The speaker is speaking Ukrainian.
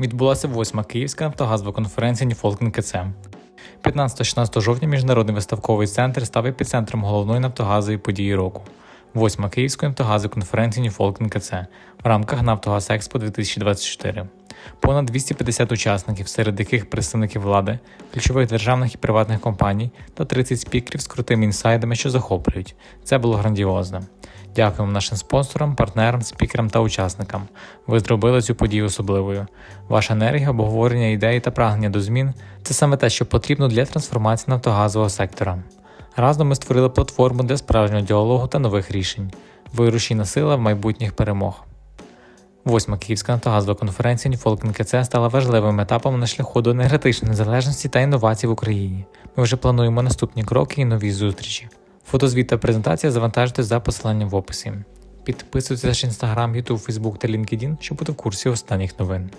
відбулася восьма Київська нафтогазова конференція Ніфолкін КЦ. 15-16 жовтня Міжнародний виставковий центр став епіцентром головної нафтогазової події року. Восьма Київської нафтогазової конференції Ніфолкін КЦ в рамках Нафтогаз Експо 2024. Понад 250 учасників, серед яких представники влади, ключових державних і приватних компаній та 30 спікерів з крутими інсайдами, що захоплюють. Це було грандіозно. Дякуємо нашим спонсорам, партнерам, спікерам та учасникам. Ви зробили цю подію особливою. Ваша енергія, обговорення ідеї та прагнення до змін це саме те, що потрібно для трансформації нафтогазового сектора. Разом ми створили платформу для справжнього діалогу та нових рішень. Ви рушійна сила в майбутніх перемог. Восьма Київська нафтогазова конференція Ніфолкін КЦ стала важливим етапом на шляху до енергетичної незалежності та інновацій в Україні. Ми вже плануємо наступні кроки і нові зустрічі. Фотозвіт та презентація завантажте за посиланням в описі. Підписуйтесь на інстаграм, Ютуб, Фейсбук та LinkedIn, щоб бути в курсі останніх новин.